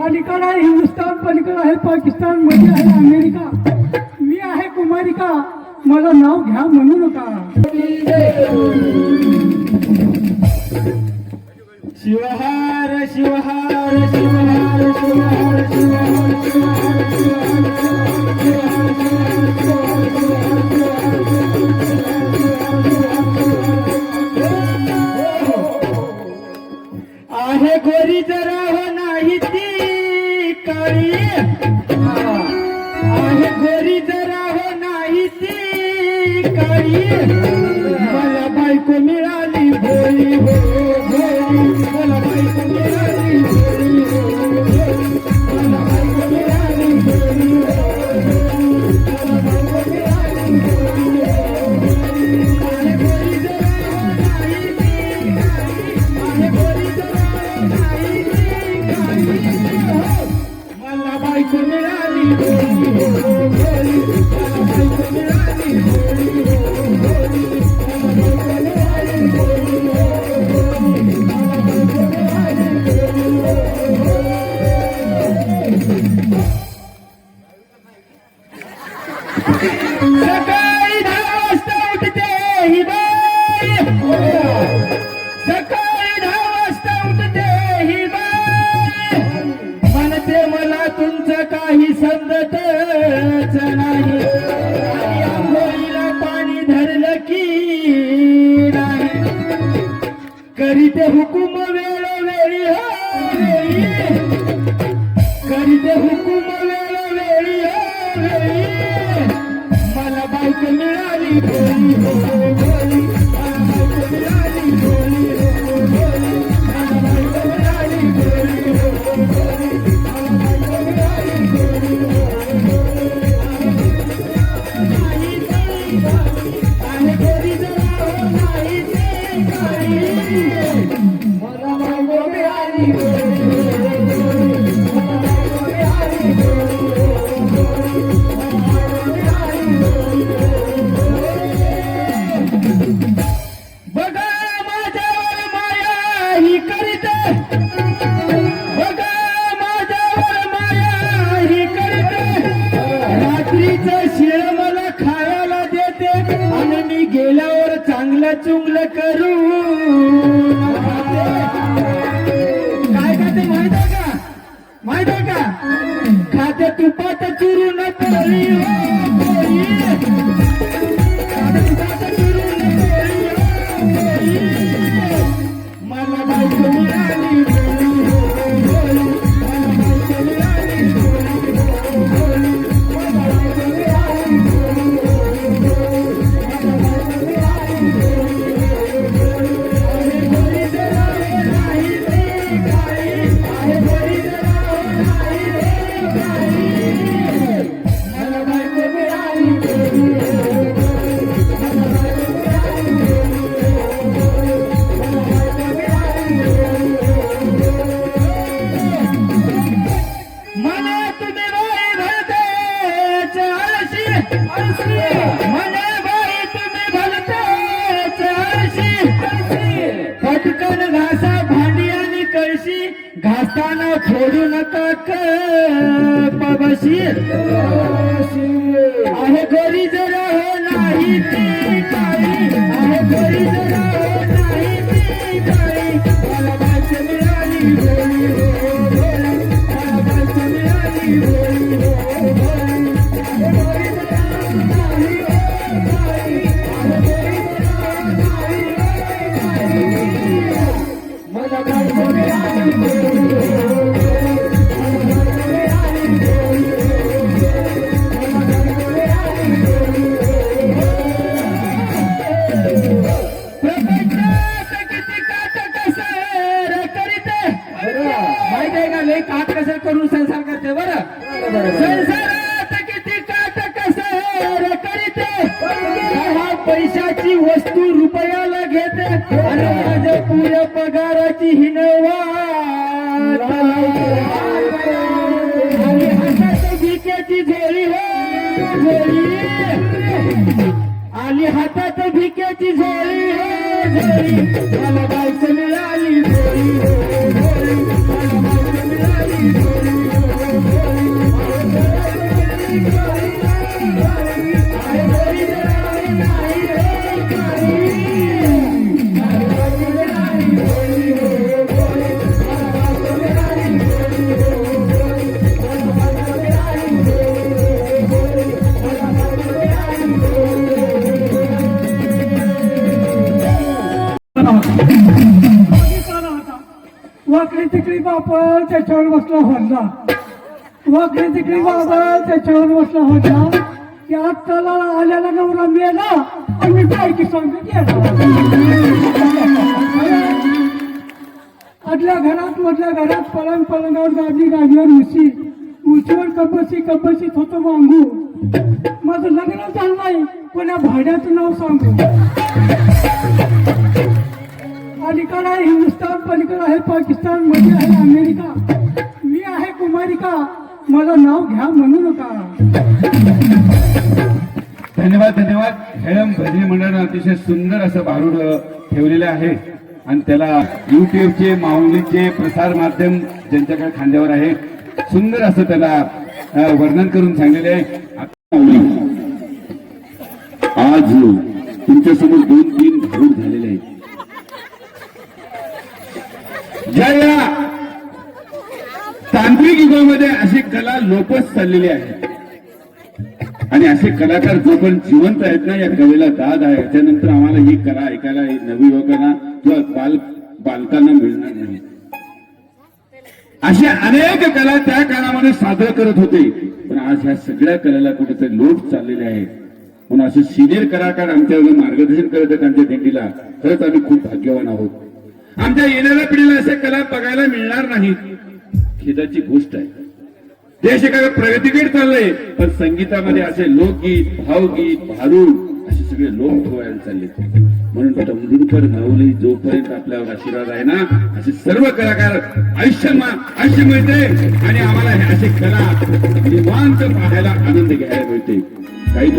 पलीकडं आहे हिंदुस्तान पलीकडे आहे पाकिस्तानमध्ये आहे अमेरिका मी आहे कुमारिका मला नाव घ्या म्हणू नका शिवहार शिवहार शिवहार शिवहार शिवहार शिवहार आहे गोरी जरा हो नाही ती काळी. आहे घरी जरा हो नाही काळी. मला बायको मिळाली भोळी हो मला बायको मिळाली भोळी हो. की नाही करीते हुकुम वेळोवेळी हो, करीते हुकुम वेळोवेळी हो, मला बायक मिळाली हो, मिळाली चुंगल करू. काय खाते माहीत आहे का? माहीत आहे का? खाते तुपात चुरून घासून घासा भांडी आणि कळशी घासताना फोडू नका कबशीर आहे गोरी जरा हो नाही ते आहे गोरी जरा हो पैशाची वस्तू रुपयाला घेते. आणि माझ्या पुऱ्या पगाराची हिनवा आणि हाताच्या भिक्याची हो हाताच्या भिक्याची झोळी हो, हो मला बायको मिळाली. वाकडी तिकडी बापळ त्याच्यावर बसला होता वाकडी तिकडी बाबळ त्याच्यावर बसला होता की आत्ताला आल्याला नवरा मेला आणि बायकी सांगत आदल्या घरात मधल्या घरात पलंग पलंगावर गादी गादीवर उशी उशीवर कपशी कपशीत होतो वांगू माझं लग्न झालं नाही पण भाड्याचं नाव सांगू. अलीकडे आहे हिंदुस्थान पलीकडे आहे पाकिस्तानमध्ये आहे अमेरिका. मी आहे कुमारिका. मला नाव घ्या म्हणू नका. धन्यवाद धन्यवाद. हेळम भजनी मंडळानं अतिशय सुंदर असं भारूड ठेवलेलं आहे. आणि त्याला युट्यूबचे माऊलीचे प्रसार माध्यम ज्यांच्याकडे खांद्यावर आहे सुंदर असं त्याला वर्णन करून सांगलेले आहे. आज तुमच्यासमोर दोन तीन भारूड झालेले आहेत. ज्या या. तांत्रिक युगामध्ये अशी कला लोपच चाललेली आहे. आणि असे कलाकार जो पण जिवंत आहेत ना या कलेला दाद आहे. त्यानंतर आम्हाला ही कला ऐकायला नवी युवकांना किंवा बाल बालकांना मिळणार नाही. अशा अनेक कला त्या काळामध्ये सादर करत होते. पण आज ह्या सगळ्या कलेला कुठेतरी लोट चाललेले आहे. म्हणून असे सिनियर कलाकार आमच्यावर मार्गदर्शन करत आहेत आमच्या दिंडीला. खरंच आम्ही खूप भाग्यवान आहोत. आमच्या येणाऱ्या पिढीला असे कला बघायला मिळणार नाहीत. खेदाची गोष्ट आहे. देश एका प्रगतीकडे चाललंय पण संगीतामध्ये असे लोकगीत भावगीत भारूड असे सगळे लोक ठेवायला चालले म्हणून तमदुरकर माऊली जोपर्यंत आपल्यावर आशीर्वाद आहे ना असे सर्व कलाकार आयुष्य आयुष्य मिळते आणि आम्हाला हे असे कला निवांत पाहायला आनंद घ्यायला मिळते. काही